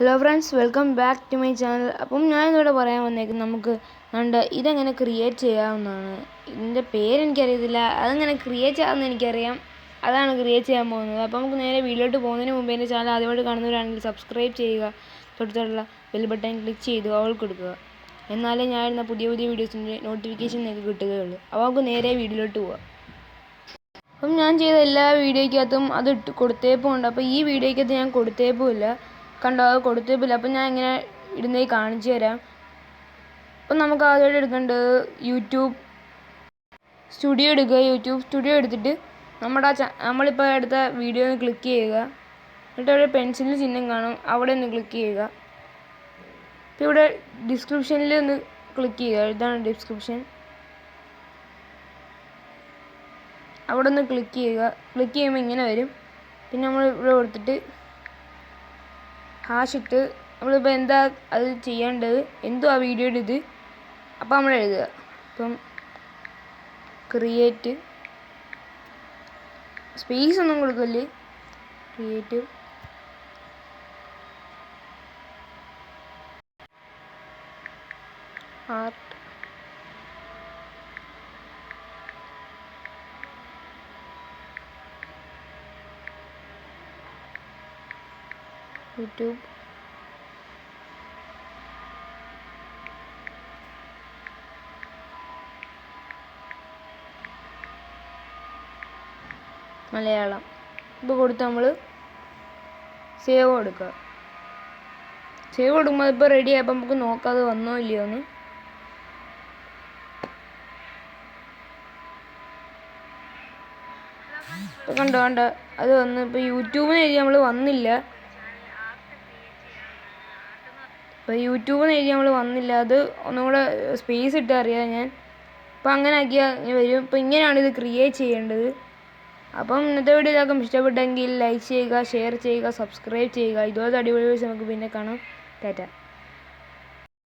Hello friends welcome back to my channel അപ്പം ഞാൻ ഇന്നിവിടെ പറയാൻ വന്നേക്കുന്നത് നമുക്ക് കണ്ട് ഇതെങ്ങനെ ക്രിയേറ്റ് ചെയ്യാവുന്നതാണ്. ഇതിന്റെ പേരെനിക്കറിയത്തില്ല അതെങ്ങനെ ക്രിയേറ്റ് ചെയ്യാമെന്ന് എനിക്കറിയാം. അതാണ് ക്രിയേറ്റ് ചെയ്യാൻ പോകുന്നത്. അപ്പോൾ നമുക്ക് നേരെ വീഡിയോട്ട് പോകുന്നതിന് മുമ്പ് എന്റെ ചാനൽ ആദ്യമായിട്ട് കാണുന്നവരാണെങ്കിൽ സബ്സ്ക്രൈബ് ചെയ്യുക. തൊട്ടുള്ള ബെൽ ബട്ടൺ ക്ലിക്ക് ചെയ്ത് അവൾ കൊടുക്കുക. എന്നാലേ ഞാൻ ഇടുന്ന പുതിയ പുതിയ വീഡിയോസിന്റെ നോട്ടിഫിക്കേഷൻ നിങ്ങൾക്ക് കിട്ടുകയുള്ളൂ. അപ്പോൾ നമുക്ക് നേരെ വീഡിയോയിലോട്ട് പോവാം. അപ്പം ഞാൻ ചെയ്ത എല്ലാ വീഡിയോയ്ക്കകത്തും അത് ഇട്ട് കൊടുത്തേപ്പുണ്ട് അപ്പോൾ ഈ വീഡിയോയ്ക്കകത്ത് ഞാൻ കൊടുത്തേപ്പുമില്ല കണ്ടോ? അത് കൊടുത്തേപ്പില്ല അപ്പം ഞാൻ ഇങ്ങനെ ഇടുന്നത് കാണിച്ചു തരാം. അപ്പം നമുക്ക് ആദ്യമായിട്ട് എടുക്കേണ്ടത് യൂട്യൂബ് സ്റ്റുഡിയോ എടുക്കുക. യൂട്യൂബ് സ്റ്റുഡിയോ എടുത്തിട്ട് നമ്മുടെ ആ നമ്മളിപ്പോൾ എടുത്ത വീഡിയോ ഒന്ന് ക്ലിക്ക് ചെയ്യുക. എന്നിട്ട് അവിടെ പെൻസിലിന് ചിഹ്നം കാണും. അവിടെ ഒന്ന് ക്ലിക്ക് ചെയ്യുക. ഇപ്പൊ ഇവിടെ ഡിസ്ക്രിപ്ഷനിൽ ഒന്ന് ക്ലിക്ക് ചെയ്യുക. ഇതാണ് ഡിസ്ക്രിപ്ഷൻ. അവിടെ ഒന്ന് ക്ലിക്ക് ചെയ്യുക. ക്ലിക്ക് ചെയ്യുമ്പോൾ ഇങ്ങനെ വരും. പിന്നെ നമ്മൾ ഇവിടെ കൊടുത്തിട്ട് ഹാഷ് ഇട്ട് നമ്മളിപ്പോൾ എന്താ അത് ചെയ്യേണ്ടത്? എന്തോ ആ വീഡിയോയുടെ ഇത്. അപ്പോൾ നമ്മൾ എഴുതുക. അപ്പം ക്രിയേറ്റ് സ്പേസ് ഒന്നും കൊടുക്കല്ലേ? Create art YouTube. മലയാളം. ഇപ്പോൾ കൊടുത്ത് നമ്മൾ സേവ് കൊടുക്കുക സേവ് കൊടുക്കുമ്പോൾ ഇപ്പോൾ റെഡി ആയപ്പോൾ നമുക്ക് നോക്കാം അത് വന്നോ ഇല്ലയോ എന്ന്. ഇപ്പോൾ കണ്ടോ കണ്ടോ? അത് വന്ന് ഇപ്പോൾ യൂട്യൂബിന് നമ്മൾ വന്നില്ല. ഇപ്പോൾ യൂട്യൂബിൽ എഴുതി നമ്മൾ വന്നില്ല. അത് ഒന്നും കൂടെ സ്പേസ് ഇട്ട് അറിയാം ഞാൻ. അപ്പോൾ അങ്ങനെ ആക്കിയാൽ വരും. ഇപ്പോൾ ഇങ്ങനെയാണ് ഇത് ക്രിയേറ്റ് ചെയ്യേണ്ടത്. അപ്പം ഇന്നത്തെ വീഡിയോ എല്ലാവർക്കും ഇഷ്ടപ്പെട്ടെങ്കിൽ ലൈക്ക് ചെയ്യുക ഷെയർ ചെയ്യുക സബ്സ്ക്രൈബ് ചെയ്യുക. ഇതുപോലത്തെ അടിപൊളി വീഡിയോസ് നമുക്ക് പിന്നെ കാണാം. ടാറ്റ.